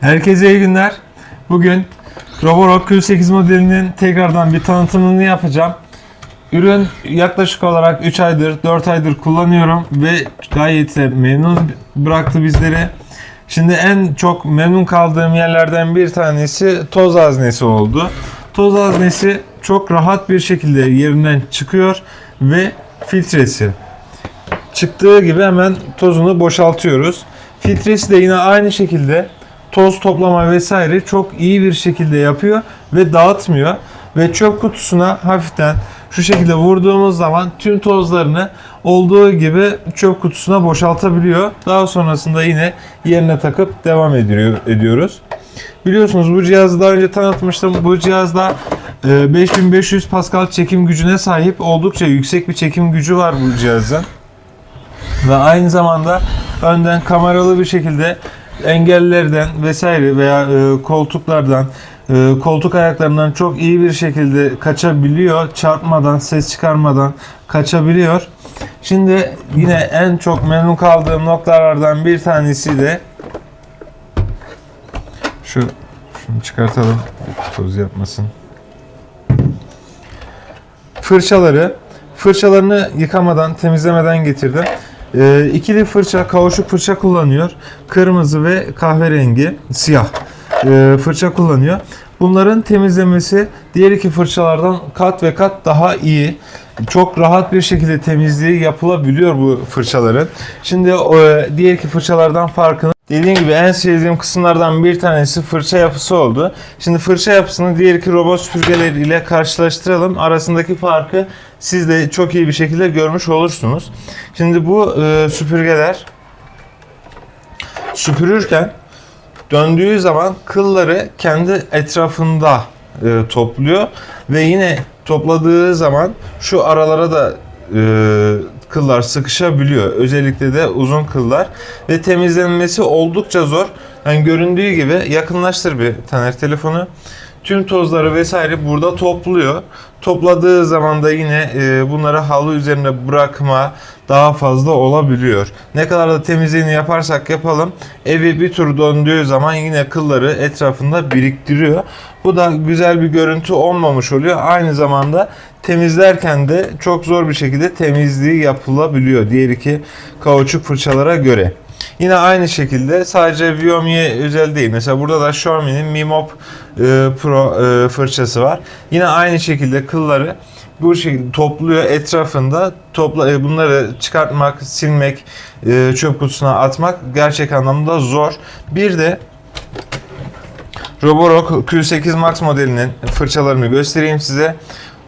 Herkese iyi günler. Bugün Roborock Q8 modelinin tekrardan bir tanıtımını yapacağım. Ürün yaklaşık olarak 3 aydır, 4 aydır kullanıyorum ve gayet de memnun bıraktı bizleri. Şimdi en çok memnun kaldığım yerlerden bir tanesi toz haznesi oldu. Toz haznesi çok rahat bir şekilde yerinden çıkıyor ve filtresi çıktığı gibi hemen tozunu boşaltıyoruz. Filtresi de yine aynı şekilde toz toplama vesaire çok iyi bir şekilde yapıyor ve dağıtmıyor ve çöp kutusuna hafiften şu şekilde vurduğumuz zaman tüm tozlarını olduğu gibi çöp kutusuna boşaltabiliyor. Daha sonrasında yine yerine takıp devam ediyor, ediyoruz. Biliyorsunuz bu cihazı daha önce tanıtmıştım. Bu cihazda e, 5500 Pascal çekim gücüne sahip oldukça yüksek bir çekim gücü var bu cihazın. Ve aynı zamanda önden kameralı bir şekilde engellerden vesaire veya e, koltuklardan e, koltuk ayaklarından çok iyi bir şekilde kaçabiliyor. Çarpmadan, ses çıkarmadan kaçabiliyor. Şimdi yine en çok memnun kaldığım noktalardan bir tanesi de şu şunu çıkartalım. Toz yapmasın. Fırçaları fırçalarını yıkamadan, temizlemeden getirdim. Ee, ikili fırça, kauçuk fırça kullanıyor. Kırmızı ve kahverengi, siyah ee, fırça kullanıyor. Bunların temizlemesi diğer iki fırçalardan kat ve kat daha iyi. Çok rahat bir şekilde temizliği yapılabiliyor bu fırçaların. Şimdi e, diğer iki fırçalardan farkını Dediğim gibi en sevdiğim kısımlardan bir tanesi fırça yapısı oldu. Şimdi fırça yapısını diğer iki robot süpürgeler ile karşılaştıralım. Arasındaki farkı siz de çok iyi bir şekilde görmüş olursunuz. Şimdi bu e, süpürgeler süpürürken döndüğü zaman kılları kendi etrafında e, topluyor ve yine topladığı zaman şu aralara da e, kıllar sıkışabiliyor. Özellikle de uzun kıllar ve temizlenmesi oldukça zor. Yani göründüğü gibi yakınlaştır bir Taner telefonu. Tüm tozları vesaire burada topluyor. Topladığı zaman da yine e, bunları halı üzerine bırakma daha fazla olabiliyor. Ne kadar da temizliğini yaparsak yapalım evi bir tur döndüğü zaman yine kılları etrafında biriktiriyor. Bu da güzel bir görüntü olmamış oluyor. Aynı zamanda temizlerken de çok zor bir şekilde temizliği yapılabiliyor diğer iki kauçuk fırçalara göre. Yine aynı şekilde sadece Xiaomi'ye özel değil. Mesela burada da Xiaomi'nin Mi Mop e, Pro e, fırçası var. Yine aynı şekilde kılları bu şekilde topluyor etrafında topla e, bunları çıkartmak, silmek, e, çöp kutusuna atmak gerçek anlamda zor. Bir de Roborock Q8 Max modelinin fırçalarını göstereyim size.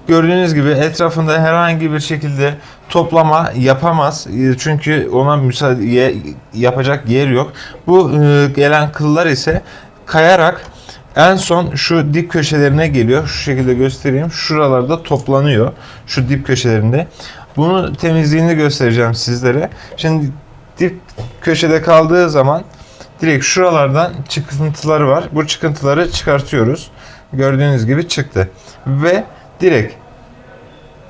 Gördüğünüz gibi etrafında herhangi bir şekilde toplama yapamaz. E, Çünkü ona müsaade yapacak yer yok. Bu e, gelen kıllar ise kayarak en son şu dip köşelerine geliyor. Şu şekilde göstereyim. Şuralarda toplanıyor. Şu dip köşelerinde. Bunu temizliğini göstereceğim sizlere. Şimdi dip köşede kaldığı zaman direkt şuralardan çıkıntıları var. Bu çıkıntıları çıkartıyoruz. Gördüğünüz gibi çıktı. Ve direkt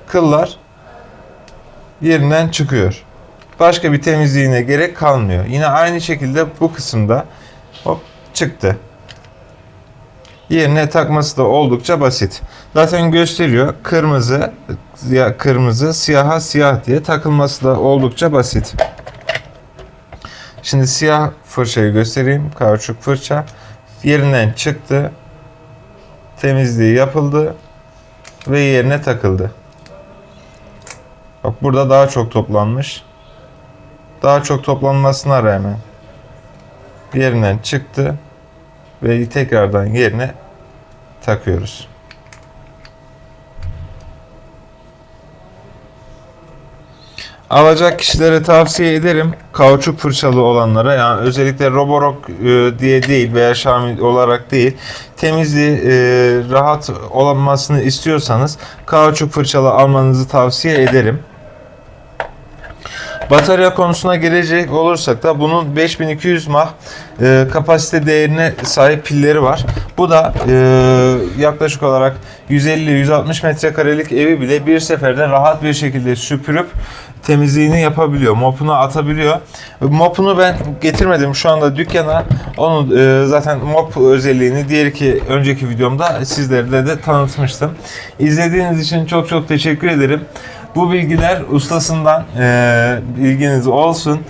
kıllar yerinden çıkıyor. Başka bir temizliğine gerek kalmıyor. Yine aynı şekilde bu kısımda hop çıktı. Yerine takması da oldukça basit. Zaten gösteriyor. Kırmızı kırmızı, siyaha siyah diye takılması da oldukça basit. Şimdi siyah fırçayı göstereyim. Kauçuk fırça. Yerinden çıktı. Temizliği yapıldı ve yerine takıldı. Bak burada daha çok toplanmış. Daha çok toplanmasına rağmen yerinden çıktı ve tekrardan yerine takıyoruz. Alacak kişilere tavsiye ederim. Kauçuk fırçalı olanlara yani özellikle Roborock e, diye değil veya Xiaomi olarak değil temizliği e, rahat olmasını istiyorsanız kauçuk fırçalı almanızı tavsiye ederim. Batarya konusuna gelecek olursak da bunun 5200 mAh e, kapasite değerine sahip pilleri var. Bu da e, yaklaşık olarak 150-160 metrekarelik evi bile bir seferde rahat bir şekilde süpürüp temizliğini yapabiliyor. Mopunu atabiliyor. Mopunu ben getirmedim şu anda dükkana. Onu e, zaten mop özelliğini diğer ki önceki videomda sizlerle de tanıtmıştım. İzlediğiniz için çok çok teşekkür ederim. Bu bilgiler ustasından e, bilginiz olsun.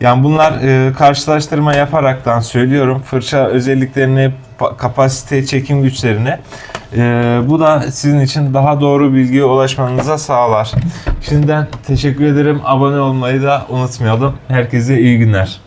Yani bunlar e, karşılaştırma yaparaktan söylüyorum. Fırça özelliklerini, pa- kapasite, çekim güçlerini. E, bu da sizin için daha doğru bilgiye ulaşmanıza sağlar. Şimdiden teşekkür ederim. Abone olmayı da unutmayalım. Herkese iyi günler.